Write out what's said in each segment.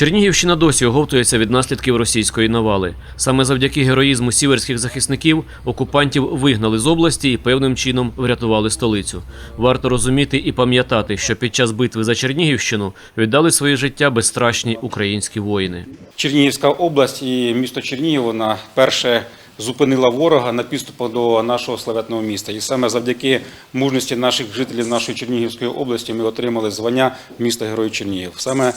Чернігівщина досі оговтується від наслідків російської навали. Саме завдяки героїзму сіверських захисників окупантів вигнали з області і певним чином врятували столицю. Варто розуміти і пам'ятати, що під час битви за Чернігівщину віддали своє життя безстрашні українські воїни. Чернігівська область і місто Чернігів вона перше зупинила ворога на підступу до нашого славетного міста. І саме завдяки мужності наших жителів нашої Чернігівської області ми отримали звання міста Герой Чернігів. Саме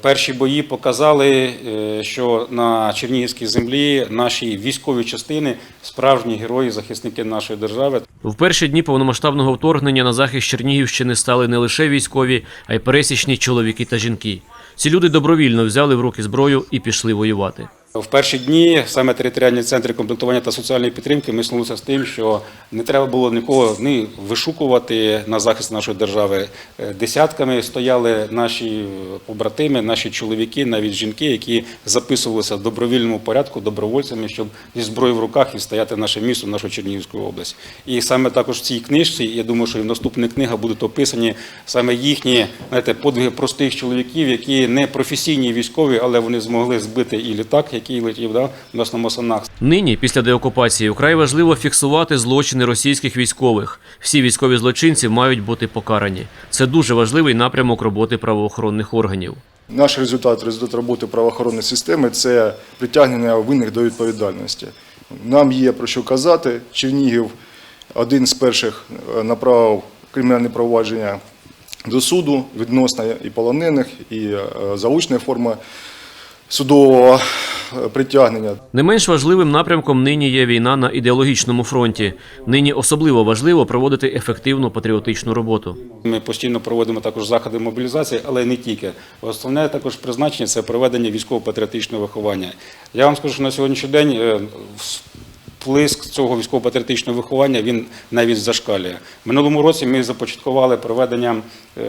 перші бої показали, е, що на Чернігівській землі наші військові частини справжні герої, захисники нашої держави. В перші дні повномасштабного вторгнення на захист Чернігівщини стали не лише військові, а й пересічні чоловіки та жінки. Ці люди добровільно взяли в руки зброю і пішли воювати. В перші дні саме територіальні центри комплектування та соціальної підтримки ми стикнулися з тим, що не треба було нікого ні вишукувати на захист нашої держави. Е, Десятками стояли наші побратими, наші чоловіки, навіть жінки, які записувалися в добровільному порядку добровольцями, щоб зі зброєю в руках відстояти наше місто, нашу Чернігівську область. І саме також в цій книжці, я думаю, що і в наступних книгах будуть описані саме їхні знаєте, подвиги простих чоловіків, які не професійні військові, але вони змогли збити і літак, який летів да, у нас на. Нині, після деокупації, вкрай важливо фіксувати злочини російських військових. Всі військові злочинці мають бути покарані. Це дуже важливий напрямок роботи правоохоронних органів. Наш результат, результат роботи правоохоронної системи це притягнення винних до відповідальності. Нам є про що казати. Чернігів один з перших е, направив кримінальне провадження до суду відносно і полонених, і е, заочної форми судового е, притягнення. Не менш важливим напрямком нині є війна на ідеологічному фронті. Нині особливо важливо проводити ефективну патріотичну роботу. Ми постійно проводимо також заходи мобілізації, але не тільки. Основне також призначення це проведення військово-патріотичного виховання. Я вам скажу, що на сьогоднішній день вплиск цього військово-патріотичного виховання він навіть зашкалює. Минулому році ми започаткували проведення е,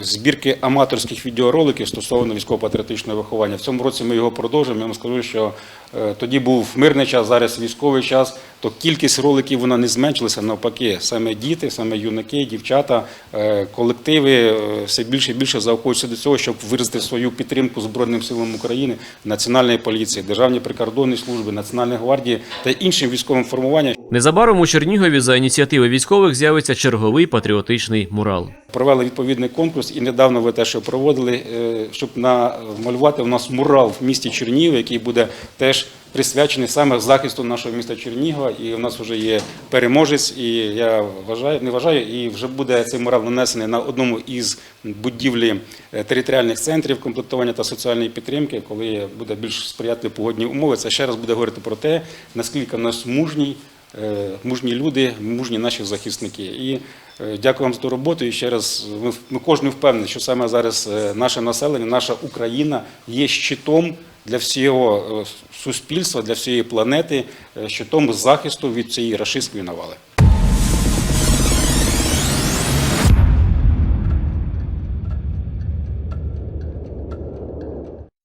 збірки аматорських відеороликів стосовно військово-патріотичного виховання. В цьому році ми його продовжимо. Я вам скажу, що е, тоді був мирний час, зараз військовий час. То кількість роликів вона не зменшилася. Навпаки, саме діти, саме юнаки, дівчата, е, колективи е, все більше і більше заохочуються до цього, щоб виразити свою підтримку Збройним силам України, Національної поліції, Державній прикордонній служби, Національної гвардії та іншим військовим формуванням. Незабаром у Чернігові за ініціативи військових з'явиться черговий патріотичний мурал. Провели відповідний конкурс і недавно ви те, що проводили, е, щоб намалювати у нас мурал в місті Чернігів, який буде теж присвячений саме захисту нашого міста Чернігова. І у нас вже є переможець, і я вважаю, не вважаю, і вже буде цей мурал нанесений на одному із будівлі е, територіальних центрів комплектування та соціальної підтримки, коли буде більш сприятливі погодні умови. Це ще раз буде говорити про те, наскільки в нас мужній. Е, Мужні люди, мужні наші захисники. І е, дякую вам за ту роботу. І ще раз ми, кожен впевнені, що саме зараз е, наше населення, наша Україна є щитом для всього суспільства, для всієї планети, щитом захисту від цієї рашистської навали.